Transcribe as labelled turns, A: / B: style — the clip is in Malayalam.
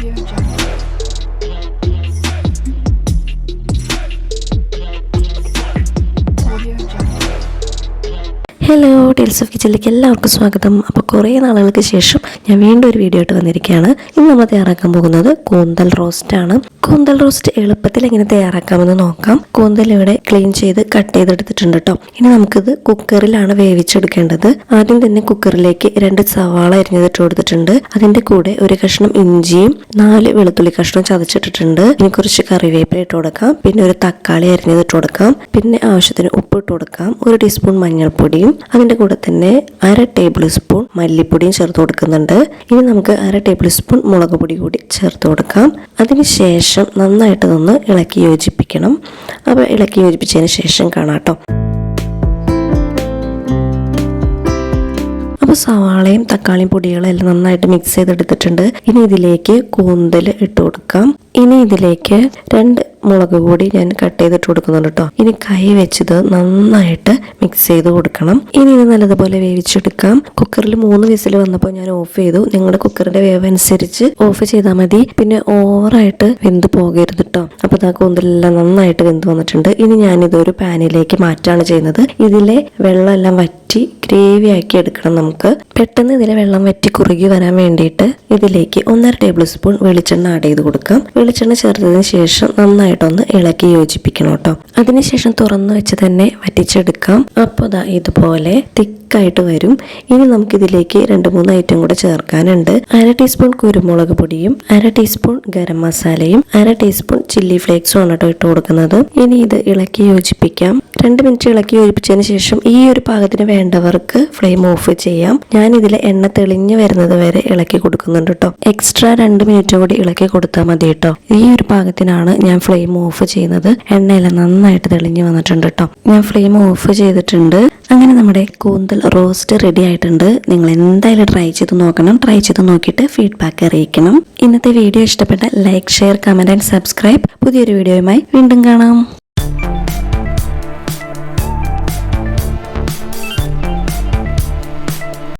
A: Audio Jungle.
B: Hello tales of കിച്ചണിലേക്ക് എല്ലാവർക്കും സ്വാഗതം. അപ്പോൾ കുറേ നാളുകൾക്ക് ശേഷം ഞാൻ വീണ്ടും ഒരു വീഡിയോ ആയിട്ട് വന്നിരിക്കുകയാണ്. ഇന്ന് നമ്മൾ തയ്യാറാക്കാൻ പോകുന്നത് കൂന്തൽ റോസ്റ്റ് ആണ്. കൂന്തൽ റോസ്റ്റ് എളുപ്പത്തിൽ എങ്ങനെ തയ്യാറാക്കാമെന്ന് നോക്കാം. കൂന്തൽ ഇവിടെ ക്ലീൻ ചെയ്ത് കട്ട് ചെയ്തെടുത്തിട്ടുണ്ട് കേട്ടോ ഇനി നമുക്കിത് കുക്കറിലാണ് വേവിച്ചെടുക്കേണ്ടത്. ആദ്യം തന്നെ കുക്കറിലേക്ക് രണ്ട് സവാള അരിഞ്ഞതിട്ട് കൊടുത്തിട്ടുണ്ട്. അതിന്റെ കൂടെ ഒരു കഷ്ണം ഇഞ്ചിയും നാല് വെളുത്തുള്ളി കഷ്ണം ചതച്ചിട്ടിട്ടുണ്ട്. ഇനി കുറച്ച് കറിവേപ്പില ഇട്ട് കൊടുക്കാം. പിന്നെ ഒരു തക്കാളി അരിഞ്ഞതിട്ട് കൊടുക്കാം. പിന്നെ ആവശ്യത്തിന് ഉപ്പ് ഇട്ട് കൊടുക്കാം. ഒരു ടീസ്പൂൺ മഞ്ഞൾപ്പൊടിയും അതിന്റെ കൂടെ തന്നെ അര ടേബിൾ സ്പൂൺ മല്ലിപ്പൊടിയും ചേർത്ത് കൊടുക്കുന്നുണ്ട്. ഇനി നമുക്ക് അര ടേബിൾ സ്പൂൺ മുളക് പൊടി കൂടി ചേർത്ത് കൊടുക്കാം. അതിനുശേഷം നന്നായിട്ട് നിന്ന് ഇളക്കി യോജിപ്പിക്കണം. അപ്പോൾ ഇളക്കി യോജിപ്പിച്ചതിന് ശേഷം കാണാം കേട്ടോ. അപ്പോൾ സവാളയും തക്കാളിയും പൊടികളും എല്ലാം നന്നായിട്ട് മിക്സ് ചെയ്തെടുത്തിട്ടുണ്ട്. ഇനി ഇതിലേക്ക് കൂന്തൽ ഇട്ട് കൊടുക്കാം. ഇനി ഇതിലേക്ക് രണ്ട് മുളക് കൂടി ഞാൻ കട്ട് ചെയ്തിട്ട് കൊടുക്കുന്നുണ്ട് കേട്ടോ ഇനി കൈ വെച്ചത് നന്നായിട്ട് മിക്സ് ചെയ്ത് കൊടുക്കണം. ഇനി ഇത് നല്ലതുപോലെ വേവിച്ചെടുക്കാം. കുക്കറിൽ മൂന്ന് വിസിൽ വന്നപ്പോൾ ഞാൻ ഓഫ് ചെയ്തു. നിങ്ങളുടെ കുക്കറിന്റെ വേവ് അനുസരിച്ച് ഓഫ് ചെയ്താൽ മതി. പിന്നെ ഓവറായിട്ട് വെന്ത് പോകരുത് കേട്ടോ അപ്പൊ ഇതാ കൂന്തലെല്ലാം നന്നായിട്ട് വെന്ത് വന്നിട്ടുണ്ട്. ഇനി ഞാൻ ഒരു പാനിലേക്ക് മാറ്റാണ് ചെയ്യുന്നത്. ഇതിലെ വെള്ളം എല്ലാം വറ്റി ഗ്രേവി ആക്കി എടുക്കണം നമുക്ക്. പെട്ടെന്ന് ഇതിലെ വെള്ളം വറ്റി കുറുകി വരാൻ വേണ്ടിയിട്ട് ഇതിലേക്ക് ഒന്നര ടേബിൾ സ്പൂൺ വെളിച്ചെണ്ണ ആഡ് ചെയ്ത് കൊടുക്കാം. വെളിച്ചെണ്ണ ചേർത്തതിന് ശേഷം നന്നായിട്ടൊന്ന് ഇളക്കി യോജിപ്പിക്കണം കേട്ടോ. അതിനുശേഷം തുറന്നു വെച്ച് തന്നെ വറ്റിച്ചെടുക്കാം. അപ്പോൾ ദാ ഇതുപോലെ തിക്കായിട്ട് വരും. ഇനി നമുക്കിതിലേക്ക് രണ്ട് മൂന്ന് ഐറ്റം കൂടെ ചേർക്കാനുണ്ട്. അര ടീസ്പൂൺ കുരുമുളക് പൊടിയും അര ടീസ്പൂൺ ഗരം മസാലയും അര ടീസ്പൂൺ ചില്ലി ഫ്ലേക്സും ആണ് കേട്ടോ ഇട്ട് കൊടുക്കുന്നത്. ഇനി ഇത് ഇളക്കി യോജിപ്പിക്കാം. രണ്ട് മിനിറ്റ് ഇളക്കി യോജിപ്പിച്ചതിന് ശേഷം ഈ ഒരു പാകത്തിന് വേണ്ടവർക്ക് ഫ്ലെയിം ഓഫ് ചെയ്യാം. ഞാൻ ഇതിൽ എണ്ണ തെളിഞ്ഞു വരുന്നത് വരെ ഇളക്കി കൊടുക്കുന്നുണ്ട് കേട്ടോ എക്സ്ട്രാ രണ്ട് മിനിറ്റ് കൂടി ഇളക്കി കൊടുത്താൽ മതി കേട്ടോ ഈ ഒരു പാകത്തിനാണ് ഞാൻ ഫ്ലെയിം ഓഫ് ചെയ്യുന്നത്. എണ്ണയെല്ലാം നന്നായിട്ട് തെളിഞ്ഞു വന്നിട്ടുണ്ട് കേട്ടോ ഞാൻ ഫ്ലെയിം ഓഫ് ചെയ്തിട്ടുണ്ട്. അങ്ങനെ നമ്മുടെ കൂന്തൽ റോസ്റ്റ് റെഡി ആയിട്ടുണ്ട്. നിങ്ങൾ എന്തായാലും ട്രൈ ചെയ്ത് നോക്കണം. ട്രൈ ചെയ്ത് നോക്കിയിട്ട് ഫീഡ്ബാക്ക് അറിയിക്കണം. ഇന്നത്തെ വീഡിയോ ഇഷ്ടപ്പെട്ട like share comment and subscribe പുതിയൊരു വീഡിയോയുമായി വീണ്ടും കാണാം.